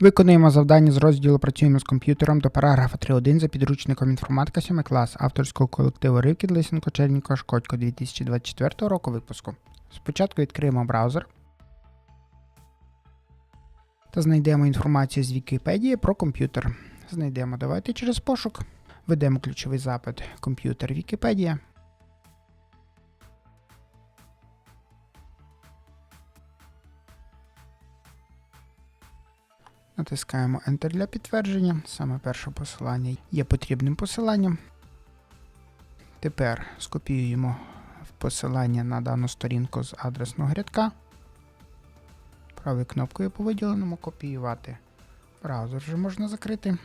Виконуємо завдання з розділу Працюємо з комп'ютером до параграфа 3.1 за підручником інформатика 7 клас авторського колективу Ривкіт Лисенко Черніко Шкодько 2024 року випуску. Спочатку відкриємо браузер та знайдемо інформацію з Вікіпедії про комп'ютер. Знайдемо давайте через пошук. Введемо ключовий запит комп'ютер Вікіпедія. Натискаємо Enter для підтвердження. Саме перше посилання є потрібним посиланням. Тепер скопіюємо посилання на дану сторінку з адресного рядка. Правою кнопкою по виділеному копіювати. Браузер вже можна закрити.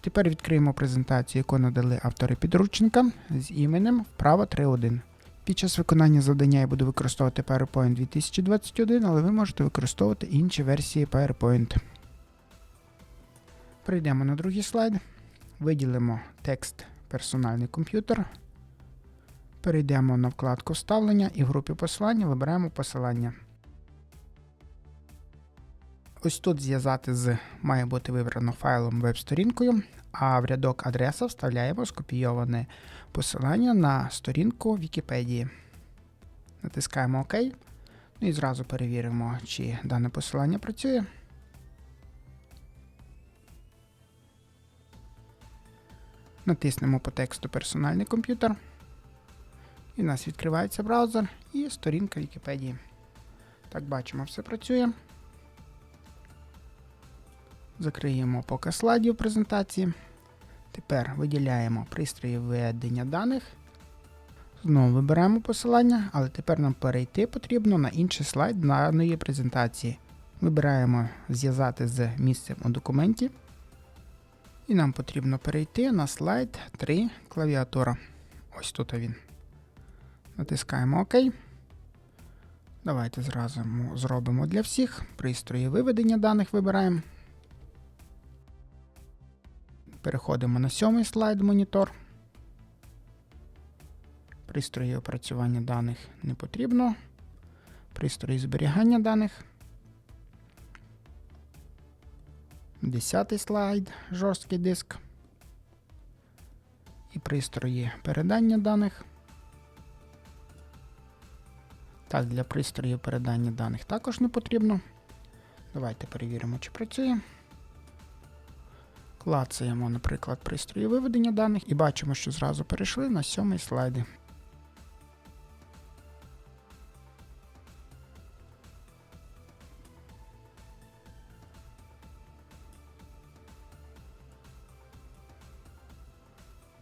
Тепер відкриємо презентацію, яку надали автори підручника з іменем вправо 3.1. Під час виконання завдання я буду використовувати PowerPoint 2021, але ви можете використовувати інші версії PowerPoint. Прийдемо на другий слайд, виділимо текст персональний комп'ютер. Перейдемо на вкладку Вставлення і в групі посилання вибираємо посилання. Ось тут зв'язати з має бути вибрано файлом веб-сторінкою, а в рядок адреса вставляємо скопійоване посилання на сторінку Вікіпедії. Натискаємо ОК. Ну і зразу перевіримо, чи дане посилання працює. Натиснемо по тексту персональний комп'ютер. І в нас відкривається браузер і сторінка Вікіпедії. Так, бачимо, все працює. Закриємо показ слайдів презентації. Тепер виділяємо пристрої введення даних. Знову вибираємо посилання, але тепер нам перейти потрібно на інший слайд даної презентації. Вибираємо зв'язати з місцем у документі. І нам потрібно перейти на слайд 3 клавіатура. Ось тут він. Натискаємо ОК. Давайте зразу зробимо для всіх. Пристрої виведення даних вибираємо. Переходимо на сьомий слайд монітор. Пристрої опрацювання даних не потрібно. Пристрої зберігання даних. Десятий слайд, жорсткий диск. І пристрої передання даних. Так, для пристроїв передання даних також не потрібно. Давайте перевіримо, чи працює. Клацаємо, наприклад, пристрої виведення даних і бачимо, що зразу перейшли на сьомий слайд.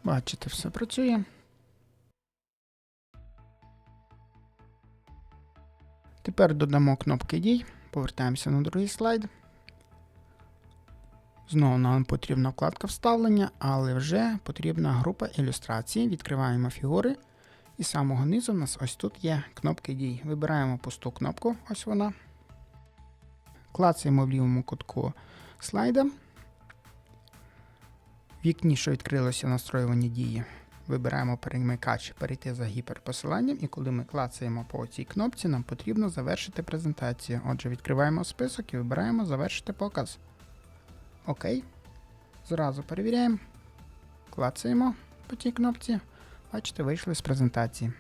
Бачите, все працює. Тепер додамо кнопки дій, повертаємося на другий слайд. Знову нам потрібна вкладка вставлення, але вже потрібна група ілюстрацій. Відкриваємо фігури. І з самого низу у нас ось тут є кнопки дій. Вибираємо пусту кнопку, ось вона. Клацаємо в лівому кутку слайда. Вікні, що відкрилося настроювані дії, вибираємо перемикач перейти за гіперпосиланням, і коли ми клацаємо по цій кнопці, нам потрібно завершити презентацію. Отже, відкриваємо список і вибираємо завершити показ. ОК. Зразу перевіряємо. Клацаємо по тій кнопці. Бачите, вийшли з презентації.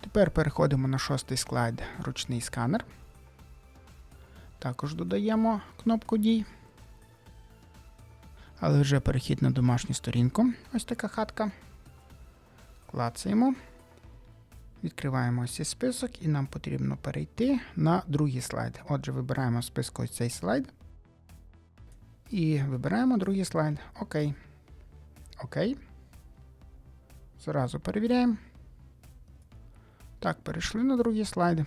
Тепер переходимо на шостий слайд ручний сканер. Також додаємо кнопку дій. Але вже перехід на домашню сторінку. Ось така хатка. Клацаємо. Відкриваємо ось цей список, і нам потрібно перейти на другий слайд. Отже, вибираємо в списку ось цей слайд. І вибираємо другий слайд. ОК. ОК. Зразу перевіряємо. Так, перейшли на другий слайд.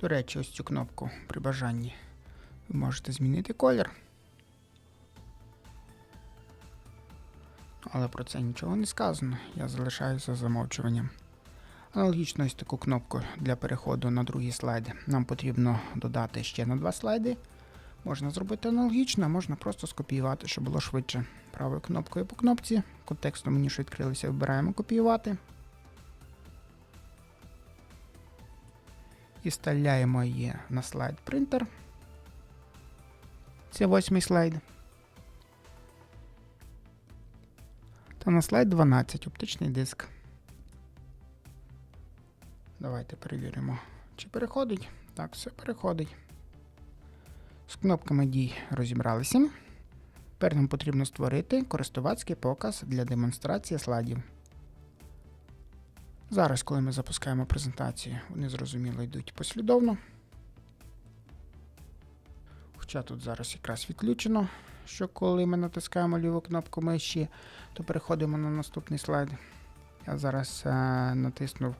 До речі, ось цю кнопку при бажанні ви можете змінити колір. але про це нічого не сказано, я залишаюся замовчуванням. Аналогічно ось таку кнопку для переходу на другий слайд нам потрібно додати ще на два слайди. Можна зробити аналогічно, можна просто скопіювати, щоб було швидше. Правою кнопкою по кнопці. Контекстно мені що відкрилися, вибираємо копіювати. І вставляємо її на слайд принтер. Це восьмий слайд. Та на слайд 12 оптичний диск. Давайте перевіримо, чи переходить. Так, все переходить. З кнопками дій розібралися. Тепер нам потрібно створити користувацький показ для демонстрації слайдів. Зараз, коли ми запускаємо презентацію, вони зрозуміло йдуть послідовно. Хоча тут зараз якраз відключено, що коли ми натискаємо ліву кнопку миші, то переходимо на наступний слайд. Я зараз е, натиснув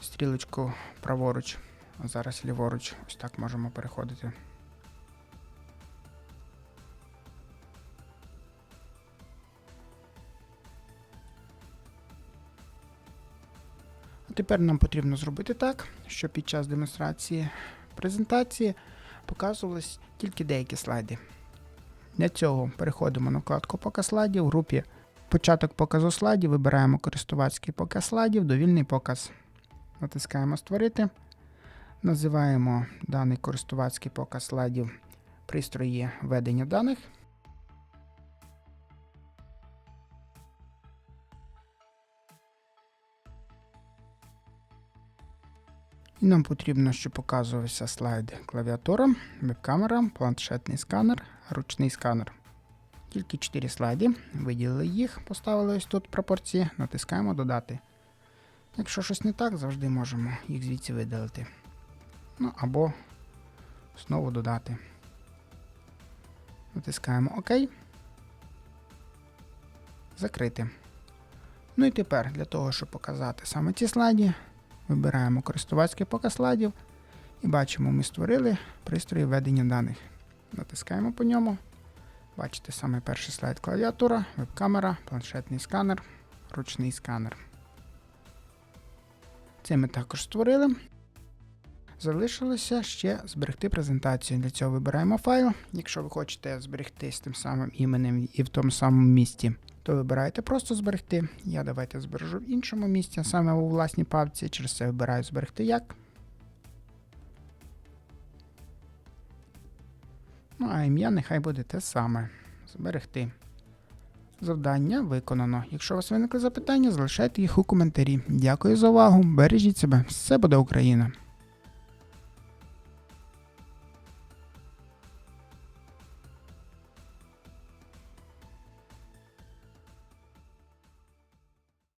стрілочку праворуч, а зараз ліворуч. Ось так можемо переходити. Тепер нам потрібно зробити так, щоб під час демонстрації презентації показувались тільки деякі слайди. Для цього переходимо на вкладку Показ слайдів. В групі Початок показу слайдів вибираємо користувацький показ слайдів, довільний показ. Натискаємо Створити. Називаємо даний користувацький показ слайдів пристрої ведення даних. І нам потрібно, щоб показувався слайд клавіатура, веб-камера, планшетний сканер, ручний сканер. Тільки 4 слайди. Виділили їх, поставили ось тут пропорції, натискаємо додати. Якщо щось не так, завжди можемо їх звідси видалити. Ну або знову додати. Натискаємо ОК. Закрити. Ну і тепер для того, щоб показати саме ці слайди, вибираємо користувацький показ слайдів і бачимо, ми створили пристрої введення даних. Натискаємо по ньому. Бачите, саме перший слайд клавіатура, веб-камера, планшетний сканер, ручний сканер. Це ми також створили. Залишилося ще зберегти презентацію. Для цього вибираємо файл. Якщо ви хочете зберегти з тим самим іменем і в тому самому місці, то вибираєте просто зберегти. Я давайте збережу в іншому місці, саме у власній папці. Через це вибираю зберегти як. Ну, а ім'я нехай буде те саме. Зберегти. Завдання виконано. Якщо у вас виникли запитання, залишайте їх у коментарі. Дякую за увагу. Бережіть себе. Все буде Україна!